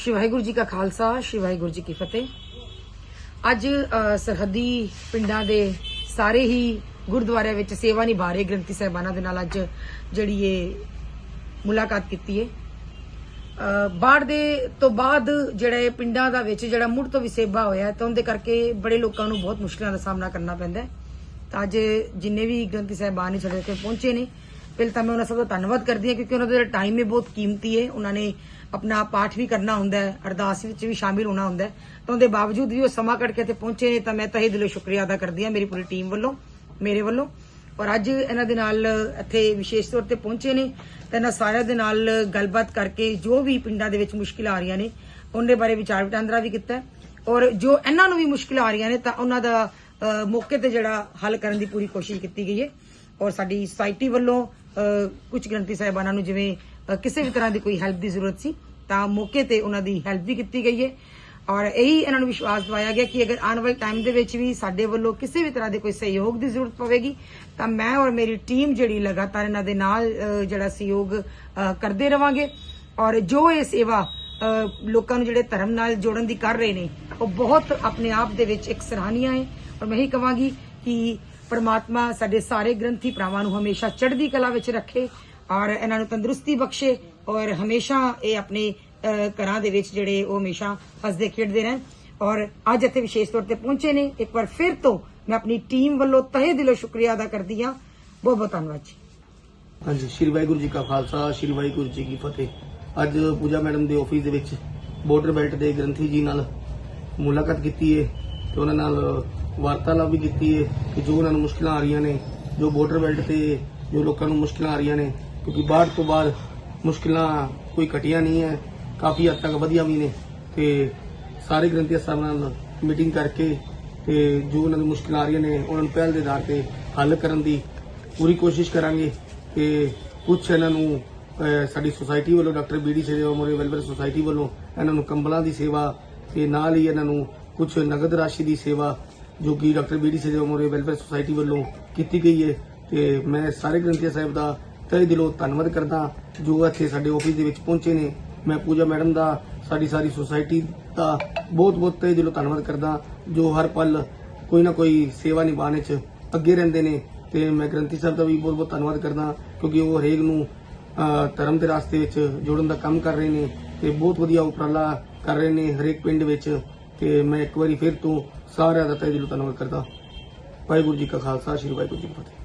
ਸ਼੍ਰੀ ਵਾਹਿਗੁਰੂ ਜੀ ਕਾ ਖਾਲਸਾ, ਸ਼੍ਰੀ ਵਾਹਿਗੁਰੂ ਜੀ ਕੀ ਫਤਿਹ। ਅੱਜ ਸਰਹੱਦੀ ਪਿੰਡਾਂ ਦੇ ਸਾਰੇ ਹੀ ਗੁਰਦੁਆਰਿਆਂ ਵਿੱਚ ਸੇਵਾ ਨਿਭਾ ਰਹੇ ਗ੍ਰੰਥੀ ਸਾਹਿਬਾਨਾਂ ਦੇ ਨਾਲ ਅੱਜ ਜਿਹੜੀ ਇਹ ਮੁਲਾਕਾਤ ਕੀਤੀ ਹੈ ਬਾੜ ਦੇ ਤੋਂ ਬਾਅਦ ਜਿਹੜਾ ਪਿੰਡਾਂ ਦਾ ਵਿੱਚ ਜਿਹੜਾ ਮੁੜ ਤੋਂ ਵੀ ਸੇਵਾ ਹੋਇਆ ਤਾਂ ਉਹਦੇ ਕਰਕੇ ਬੜੇ ਲੋਕਾਂ ਨੂੰ ਬਹੁਤ ਮੁਸ਼ਕਲਾਂ ਦਾ ਸਾਹਮਣਾ ਕਰਨਾ ਪੈਂਦਾ ਹੈ। ਤਾਂ ਅੱਜ ਜਿੰਨੇ ਵੀ ਗ੍ਰੰਥੀ ਸਾਹਿਬਾਨ ਨੇ ਸਾਡੇ ਇੱਥੇ ਪਹੁੰਚੇ ਨੇ, ਪਹਿਲਾਂ ਤਾਂ ਮੈਂ ਉਹਨਾਂ ਸਭ ਦਾ ਧੰਨਵਾਦ ਕਰਦੀ ਹਾਂ, ਕਿਉਂਕਿ ਉਹਨਾਂ ਦਾ ਜਿਹੜਾ ਟਾਈਮ ਹੈ ਬਹੁਤ ਕੀਮਤੀ ਹੈ ਉਹਨਾਂ ਨੇ ਆਪਣਾ ਪਾਠ ਵੀ ਕਰਨਾ ਹੁੰਦਾ ਹੈ, ਅਰਦਾਸ ਵਿੱਚ ਵੀ ਸ਼ਾਮਿਲ ਹੋਣਾ ਹੁੰਦਾ ਹੈ। ਤਾਂ ਉਹਦੇ ਬਾਵਜੂਦ ਵੀ ਉਹ ਸਮਾਂ ਕੱਢ ਕੇ ਇੱਥੇ ਪਹੁੰਚੇ ਨੇ, ਤਾਂ ਮੈਂ ਤਹਿ ਦਿਲੋਂ ਸ਼ੁਕਰੀਆ ਅਦਾ ਕਰਦੀ ਹਾਂ, ਮੇਰੀ ਪੂਰੀ ਟੀਮ ਵੱਲੋਂ, ਮੇਰੇ ਵੱਲੋਂ। ਔਰ ਅੱਜ ਇਹਨਾਂ ਦੇ ਨਾਲ ਇੱਥੇ ਵਿਸ਼ੇਸ਼ ਤੌਰ ਤੇ ਪਹੁੰਚੇ ਨੇ, ਤਾਂ ਇਹਨਾਂ ਸਾਰਿਆਂ ਦੇ ਨਾਲ ਗੱਲਬਾਤ ਕਰਕੇ ਜੋ ਵੀ ਪਿੰਡਾਂ ਦੇ ਵਿੱਚ ਮੁਸ਼ਕਿਲਾਂ ਆ ਰਹੀਆਂ ਨੇ, ਉਹਦੇ ਬਾਰੇ ਵਿਚਾਰ ਵਟਾਂਦਰਾ ਵੀ ਕੀਤਾ ਔਰ ਜੋ ਇਹਨਾਂ ਨੂੰ ਵੀ ਮੁਸ਼ਕਿਲਾਂ ਆ ਰਹੀਆਂ ਨੇ, ਤਾਂ ਉਹਨਾਂ ਦਾ ਮੌਕੇ ਤੇ ਜਿਹੜਾ ਹੱਲ ਕਰਨ ਦੀ ਪੂਰੀ ਕੋਸ਼ਿਸ਼ ਕੀਤੀ ਗਈ ਹੈ। ਔਰ ਸਾਡੀ ਸੁਸਾਇਟੀ ਵੱਲੋਂ ਕੁਝ ਗ੍ਰੰਥੀ ਸਾਹਿਬਾਨਾਂ ਨੂੰ ਜਿਵੇਂ ਕਿਸੇ ਵੀ ਤਰ੍ਹਾਂ ਦੀ ਕੋਈ ਹੈਲਪ ਦੀ ਜ਼ਰੂਰਤ ਸੀ, ਤਾਂ ਮੌਕੇ ਤੇ ਉਹਨਾਂ ਦੀ ਹੈਲਪ ਵੀ ਕੀਤੀ ਗਈ ਹੈ। ਔਰ ਇਹੀ ਇਹਨਾਂ ਨੂੰ ਵਿਸ਼ਵਾਸ ਦਿਵਾਇਆ ਗਿਆ ਕਿ ਅਗਰ ਆਉਣ ਵਾਲੇ ਟਾਈਮ ਦੇ ਵਿੱਚ ਵੀ ਸਾਡੇ ਵੱਲੋਂ ਕਿਸੇ ਵੀ ਤਰ੍ਹਾਂ ਦੇ ਕੋਈ ਸਹਿਯੋਗ ਦੀ ਜ਼ਰੂਰਤ ਪਵੇਗੀ, ਤਾਂ ਮੈਂ ਔਰ ਮੇਰੀ ਟੀਮ ਜਿਹੜੀ ਲਗਾਤਾਰ ਇਹਨਾਂ ਦੇ ਨਾਲ ਜਿਹੜਾ ਸਹਿਯੋਗ ਕਰਦੇ ਰਵਾਂਗੇ। ਔਰ ਜੋ ਇਹ ਸੇਵਾ ਲੋਕਾਂ ਨੂੰ ਜਿਹੜੇ ਧਰਮ ਨਾਲ ਜੋੜਨ ਦੀ ਕਰ ਰਹੇ ਨੇ, ਉਹ ਬਹੁਤ ਆਪਣੇ ਆਪ ਦੇ ਵਿੱਚ ਇੱਕ ਸਰਾਹਨੀਆ ਹੈ। ਔਰ ਮੈਂ ਇਹੀ ਕਹਾਂਗੀ ਕਿ ਪ੍ਰਮਾਤਮਾ ਸਾਡੇ ਸਾਰੇ ਗ੍ਰੰਥੀ ਭਰਾਵਾਂ ਨੂੰ ਹਮੇਸ਼ਾ ਚੜ੍ਹਦੀ ਕਲਾ ਵਿੱਚ ਰੱਖੇ ਔਰ ਇਹਨਾਂ ਨੂੰ ਤੰਦਰੁਸਤੀ ਬਖਸ਼ੇ ਔਰ ਹਮੇਸ਼ਾ ਇਹ ਆਪਣੇ ਘਰਾਂ ਦੇ ਵਿੱਚ ਜਿਹੜੇ ਉਹ ਹਮੇਸ਼ਾ ਹੱਸਦੇ ਖੇਡਦੇ ਰਹਿਣ। ਔਰ ਅੱਜ ਇੱਥੇ ਵਿਸ਼ੇਸ਼ ਤੌਰ ਤੇ ਪਹੁੰਚੇ ਨੇ। ਇੱਕ ਵਾਰ ਫਿਰ ਤੋਂ ਮੈਂ ਆਪਣੀ ਟੀਮ ਵੱਲੋਂ ਤਹਿ ਦਿਲੋਂ ਸ਼ੁਕਰੀਆ ਅਦਾ ਕਰਦੀ ਹਾਂ। ਬਹੁਤ ਬਹੁਤ ਧੰਨਵਾਦ ਜੀ। ਹਾਂਜੀ, ਸ਼੍ਰੀ ਵਾਹਿਗੁਰੂ ਜੀ ਕਾ ਖਾਲਸਾ, ਸ਼੍ਰੀ ਵਾਹਿਗੁਰੂ ਜੀ ਕੀ ਫਤਿਹ। ਅੱਜ ਪੂਜਾ ਮੈਡਮ ਦੇ ਆਫਿਸ ਦੇ ਵਿੱਚ ਬਾਰਡਰ ਬੈਲਟ ਦੇ ਗ੍ਰੰਥੀ ਜੀ ਨਾਲ ਮੁਲਾਕਾਤ ਕੀਤੀ ਹੈ ਤੇ ਉਹਨਾਂ ਨਾਲ ਵਾਰਤਾਲਾਪ ਵੀ ਕੀਤੀ ਹੈ ਕਿ ਜੋ ਉਹਨਾਂ ਨੂੰ ਮੁਸ਼ਕਲਾਂ ਆ ਰਹੀਆਂ ਨੇ, ਜੋ ਬਾਰਡਰ ਬੈਲਟ ਤੇ ਜੋ ਲੋਕਾਂ ਨੂੰ ਮੁਸ਼ਕਲਾਂ ਆ ਰਹੀਆਂ ਨੇ ਕਿਉਂਕਿ ਬਾੜ ਤੋਂ ਬਾਅਦ ਮੁਸ਼ਕਿਲਾਂ ਕੋਈ ਘਟੀਆਂ ਨਹੀਂ ਹੈ। ਕਾਫੀ ਹੱਦ ਤੱਕ ਵਧੀਆ ਵੀ ਨੇ ਤੇ ਸਾਰੇ ਗ੍ਰੰਥੀ ਸਾਹਿਬ ਨਾਲ ਮੀਟਿੰਗ ਕਰਕੇ ਤੇ ਜੋ ਉਹਨਾਂ ਦੀ ਮੁਸ਼ਕਿਲਾਂ ਆ ਰਹੀਆਂ ਨੇ, ਉਹਨਾਂ ਨੂੰ ਪਹਿਲ ਦੇ ਆਧਾਰ ਤੇ ਹੱਲ ਕਰਨ ਦੀ ਪੂਰੀ ਕੋਸ਼ਿਸ਼ ਕਰਾਂਗੇ ਤੇ ਕੁਝ ਇਹਨਾਂ ਨੂੰ ਸਾਡੀ ਸੁਸਾਇਟੀ ਵੱਲੋਂ, ਡਾਕਟਰ ਬੀਡੀ ਸੇਵਾ ਮੋਰੇ ਵੈਲਫੇਅਰ ਸੁਸਾਇਟੀ ਵੱਲੋਂ ਇਹਨਾਂ ਨੂੰ ਕੰਬਲਾਂ ਦੀ ਸੇਵਾ ਤੇ ਨਾਲ ਹੀ ਇਹਨਾਂ ਨੂੰ ਕੁਝ ਨਗਦ ਰਾਸ਼ੀ ਦੀ ਸੇਵਾ ਜੋ ਕਿ ਡਾਕਟਰ ਬੀਡੀ ਸੇਵਾ ਮੋਰੇ ਵੈਲਫੇਅਰ ਸੁਸਾਇਟੀ ਵੱਲੋਂ ਕੀਤੀ ਗਈ ਹੈ ਤੇ ਮੈਂ ਸਾਰੇ ਗ੍ਰੰਥੀ ਸਾਹਿਬ ਦਾ ਤਹਿ ਦਿਲੋਂ ਧੰਨਵਾਦ ਕਰਦਾ ਜੋ ਇੱਥੇ ਸਾਡੇ ਆਫਿਸ ਦੇ ਵਿੱਚ ਪਹੁੰਚੇ ਨੇ। ਮੈਂ ਪੂਜਾ ਮੈਡਮ ਦਾ, ਸਾਡੀ ਸਾਰੀ ਸੁਸਾਇਟੀ ਦਾ ਬਹੁਤ ਬਹੁਤ ਤਹਿ ਦਿਲੋਂ ਧੰਨਵਾਦ ਕਰਦਾ ਜੋ ਹਰ ਪਲ ਕੋਈ ਨਾ ਕੋਈ ਸੇਵਾ ਨਿਭਾਉਣ 'ਚ ਅੱਗੇ ਰਹਿੰਦੇ ਨੇ ਤੇ ਮੈਂ ਗ੍ਰੰਥੀ ਸਾਹਿਬ ਦਾ ਵੀ ਬਹੁਤ ਬਹੁਤ ਧੰਨਵਾਦ ਕਰਦਾ ਕਿਉਂਕਿ ਉਹ ਹਰੇਕ ਨੂੰ ਧਰਮ ਦੇ ਰਾਸਤੇ ਵਿੱਚ ਜੋੜਨ ਦਾ ਕੰਮ ਕਰ ਰਹੇ ਨੇ ਤੇ ਬਹੁਤ ਵਧੀਆ ਉਪਰਾਲਾ ਕਰ ਰਹੇ ਨੇ ਹਰੇਕ ਪਿੰਡ ਵਿੱਚ ਤੇ ਮੈਂ ਇੱਕ ਵਾਰੀ ਫਿਰ ਤੋਂ ਸਾਰਿਆਂ ਦਾ ਤਹਿ ਦਿਲੋਂ ਧੰਨਵਾਦ ਕਰਦਾ ਵਾਹਿਗੁਰੂ ਜੀ ਕਾ ਖਾਲਸਾ, ਸ੍ਰੀ ਵਾਹਿਗੁਰੂ ਜੀ ਕੀ ਫਤਿਹ।